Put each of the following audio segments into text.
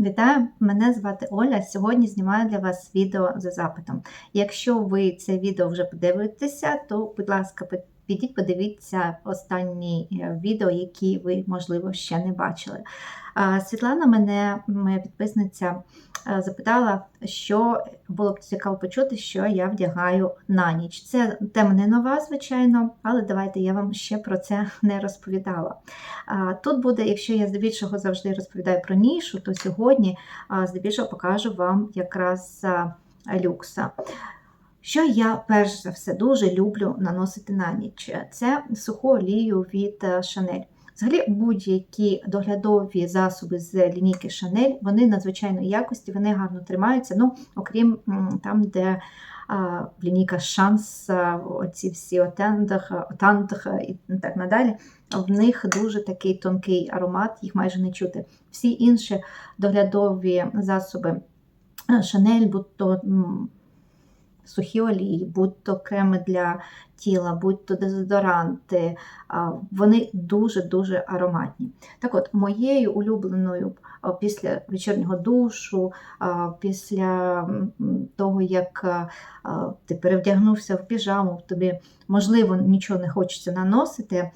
Вітаю! Мене звати Оля. Сьогодні знімаю для вас відео за запитом. Якщо ви це відео вже подивитеся, то, будь ласка, підіть подивіться останні е, відео, які ви, можливо, ще не бачили. Світлана мене, моя підписниця, е, запитала, що було б цікаво почути, що я вдягаю на ніч. Це тема не нова, звичайно, але давайте я вам ще про це не розповідала. Тут буде, якщо я здебільшого завжди розповідаю про нішу, то сьогодні здебільшого покажу вам якраз люкса. Що я перш за все дуже люблю наносити на ніч? Це суху олію від е, Chanel. Взагалі, будь-які доглядові засоби з лінійки Chanel, вони надзвичайної якості, вони гарно тримаються. Ну, окрім там, де а, лінійка Шанс, оці всі отендах, отандах і так надалі. В них дуже такий тонкий аромат, їх майже не чути. Всі інші доглядові засоби е, Шанель, будь-то м, сухі олії, будь-то креми для тіла, будь-то дезодоранти, вони дуже-дуже ароматні. Так от, моєю улюбленою після вечірнього душу, після того, як ти перевдягнувся в піжаму, тобі, можливо, нічого не хочеться наносити.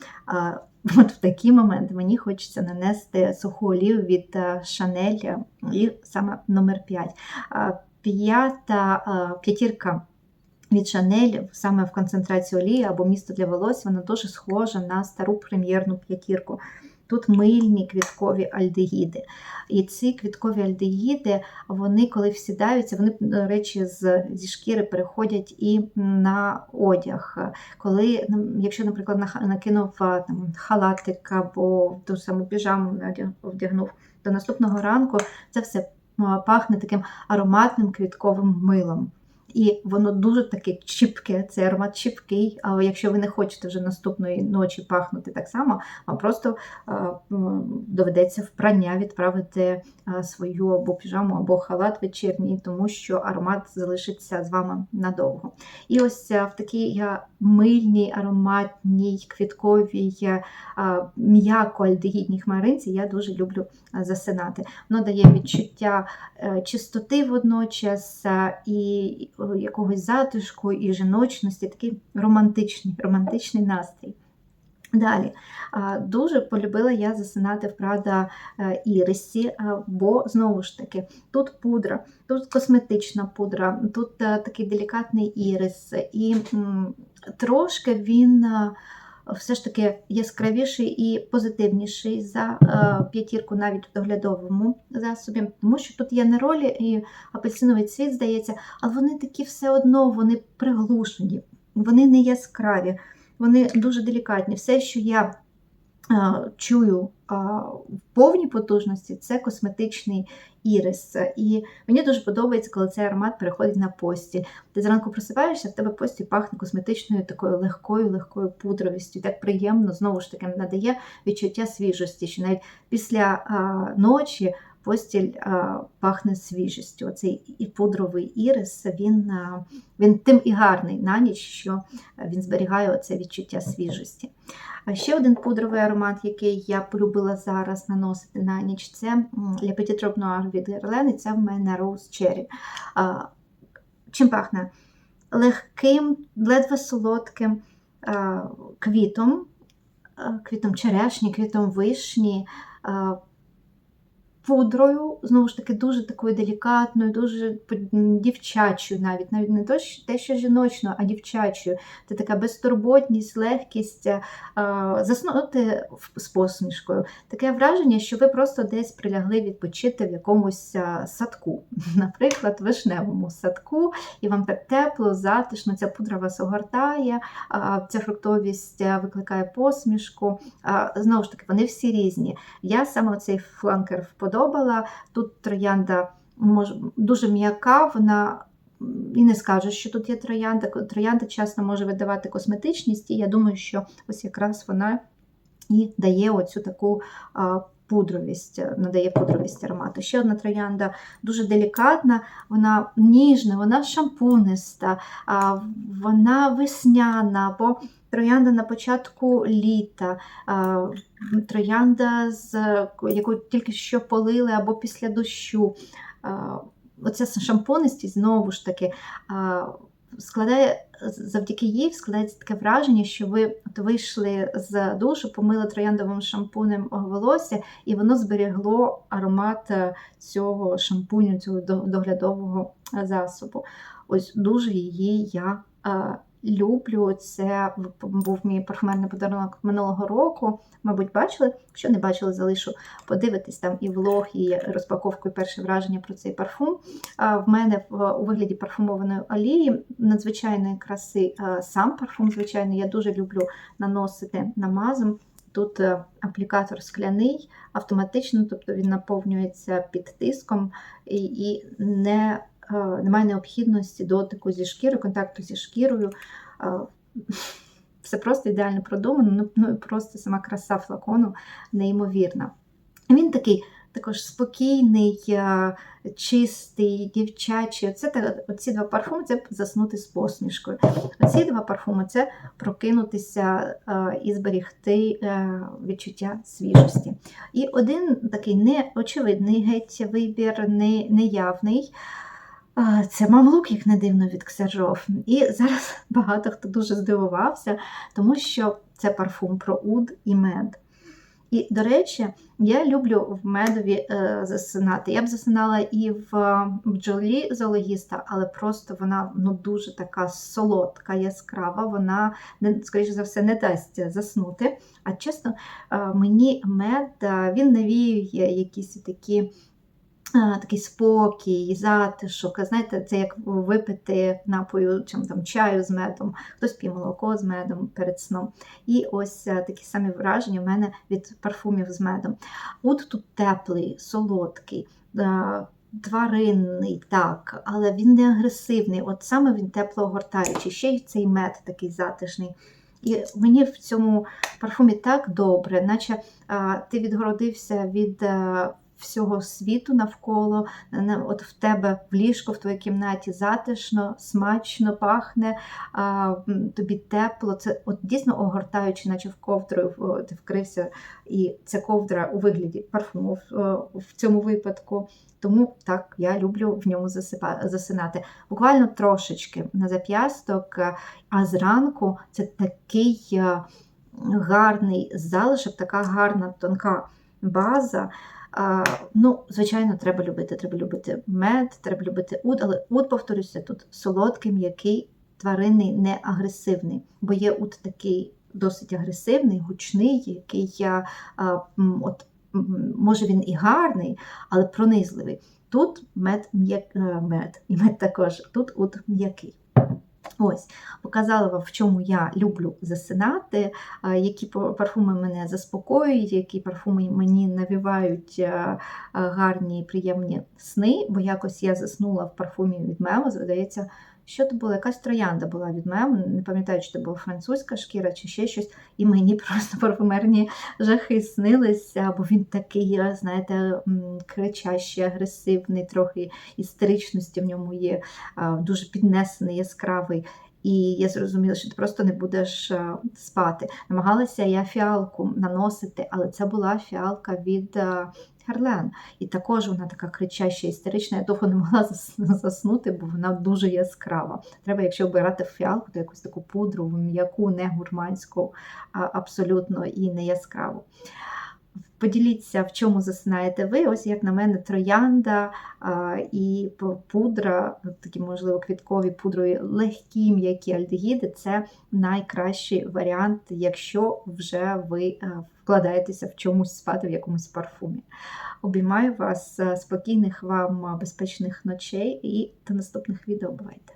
От в такі моменти мені хочеться нанести суху олію від Chanel і саме номер 5. П'ята е, п'ятірка від Chanel саме в концентрації олії або місто для волосся, вона дуже схожа на стару прем'єрну п'ятірку. Тут мильні квіткові альдегіди. І ці квіткові альдегіди, вони коли всідаються, вони, до речі, з, зі шкіри переходять і на одяг. Коли, ну, якщо, наприклад, накинув там, халатик або ту саму піжаму вдягнув, то наступного ранку це все пахне таким ароматним квітковим милом. І воно дуже таке чіпке, цей аромат чіпкий. Але якщо ви не хочете вже наступної ночі пахнути так само, вам просто е, доведеться в прання відправити е, свою або піжаму, або халат вечірній, тому що аромат залишиться з вами надовго. І ось е, в такій мильній, ароматній, квітковій, м'яко альдегідній хмаринці я дуже люблю засинати. Воно дає відчуття чистоти водночас і якогось затишку і жіночності, такий романтичний, романтичний настрій. Далі, дуже полюбила я засинати в Прада е, Ірисі, е, бо знову ж таки тут пудра, тут косметична пудра, тут е, такий делікатний ірис, і трошки він все ж таки яскравіший і позитивніший за е, п'ятірку навіть в доглядовому засобі, тому що тут є неролі і апельсиновий цвіт, здається, але вони такі все одно вони приглушені, вони не яскраві. Вони дуже делікатні. Все, що я чую в повній потужності, це косметичний ірис. І мені дуже подобається, коли цей аромат переходить на постіль. Ти зранку просипаєшся, в тебе постіль пахне косметичною такою легкою, легкою пудровістю. Так приємно, знову ж таки, надає відчуття свіжості, що навіть після а, ночі. Постіль а, пахне свіжістю. Оцей і пудровий ірис, він, а, він тим і гарний на ніч, що він зберігає оце відчуття свіжості. А ще один пудровий аромат, який я полюбила зараз наносити на ніч, це Le Petit Drop Noir від Guerlain, і це в мене Rose Cherry. Чим пахне? Легким, ледве солодким а, квітом, квітом черешні, квітом вишні. Пудрою, знову ж таки, дуже такою делікатною, дуже дівчачою, навіть навіть не те, що жіночною, а дівчачою. Це така безтурботність, легкість, е, заснути з посмішкою. Таке враження, що ви просто десь прилягли відпочити в якомусь е, садку, наприклад, вишневому садку, і вам так тепло, затишно, ця пудра вас огортає, ця фруктовість е, викликає посмішку. Знову ж таки, вони всі різні. Я саме цей фланкер вподобала. Тут троянда дуже м'яка, вона і не скажу, що тут є троянда. Троянда часто може видавати косметичність, і я думаю, що ось якраз вона і дає оцю таку пудровість, е, надає пудровість аромату. Ще одна троянда дуже делікатна, вона ніжна, вона шампуниста, вона весняна, бо троянда на початку літа, троянда, з яку тільки що полили або після дощу. Оця шампунистість, знову ж таки, складає завдяки їй складається таке враження, що ви от вийшли з душу, помили трояндовим шампунем волосся, і воно зберегло аромат е, цього шампуню, цього до- доглядового е, засобу. Ось дуже її я е, люблю. Це був мій парфумерний подарунок минулого року. Мабуть, бачили. Якщо не бачили, залишу подивитись там і влог, і розпаковку, і перше враження про цей парфум. В мене у вигляді парфумованої олії надзвичайної краси сам парфум, звичайно, я дуже люблю наносити намазом. Тут е, аплікатор скляний, автоматично, тобто він наповнюється під тиском і, і не, немає необхідності дотику зі шкірою, контакту зі шкірою. Е, Все просто ідеально продумано, ну, ну і просто сама краса флакону неймовірна. Він такий також спокійний, е, чистий, дівчачий. Оце оці два парфуми це заснути з посмішкою. Оці два парфуми це прокинутися е, і зберігти е, відчуття свіжості. І один такий неочевидний геть вибір, не, неявний. Це мамлук, як не дивно, від Ксержов. І зараз багато хто дуже здивувався, тому що це парфум про уд і мед. І, до речі, я люблю в медові е, засинати. Я б засинала і в бджолі зоологіста, але просто вона ну, дуже така солодка, яскрава. Вона, скоріше за все, не дасть заснути. А чесно, е, мені мед е, він навіює якісь такі. Е, Такий спокій, затишок. Знаєте, це як випити напою чим там чаю з медом, хтось п'є молоко з медом перед сном. І ось е, такі самі враження в мене від парфумів з медом. Уд тут теплий, солодкий, е, тваринний, так, але він не агресивний. От саме він тепло огортаючий. Ще й цей мед такий затишний. І мені в цьому парфумі так добре, наче а, ти відгородився від е, всього світу навколо. От в тебе в ліжку, в твоїй кімнаті затишно, смачно пахне, а, тобі тепло. Це от дійсно огортаючи, наче в ковдру ти вкрився, і ця ковдра у вигляді парфуму в, цьому випадку. Тому так, я люблю в ньому засинати. Буквально трошечки на зап'ясток, е, а зранку це такий е, гарний залишок, така гарна тонка база. Ну, звичайно, треба любити. Треба любити мед, треба любити уд, але уд, повторюся, тут солодкий, м'який, тваринний, не агресивний. Бо є уд такий досить агресивний, гучний, який я, от, може він і гарний, але пронизливий. Тут мед, м'як, е, мед, і мед також, тут уд м'який. Ось, показала вам, в чому я люблю засинати, які парфуми мене заспокоюють, які парфуми мені навівають а, а, гарні приємні сни, бо якось я заснула в парфумі від Мео, здається, що то було, якась троянда була від Мемо, не пам'ятаю, чи це була французька шкіра, чи ще щось, і мені просто парфумерні жахи снилися, бо він такий, знаєте, кричащий, агресивний, трохи істеричності в ньому є, дуже піднесений, яскравий. І я зрозуміла, що ти просто не будеш спати. Намагалася я фіалку наносити, але це була фіалка від а, Герлен. І також вона така кричаща, істерична. Я довго не могла заснути, бо вона дуже яскрава. Треба, якщо обирати фіалку, то якусь таку пудрову, м'яку, не гурманську, а абсолютно і не яскраву. Поділіться, в чому засинаєте ви. Ось як на мене, троянда і пудра, такі, можливо, квіткові пудрові, легкі м'які альдегіди це найкращий варіант, якщо вже ви е, вкладаєтеся в чомусь спати в якомусь парфумі. Обіймаю вас, е, спокійних вам е, безпечних ночей і до наступних відео. Бувайте!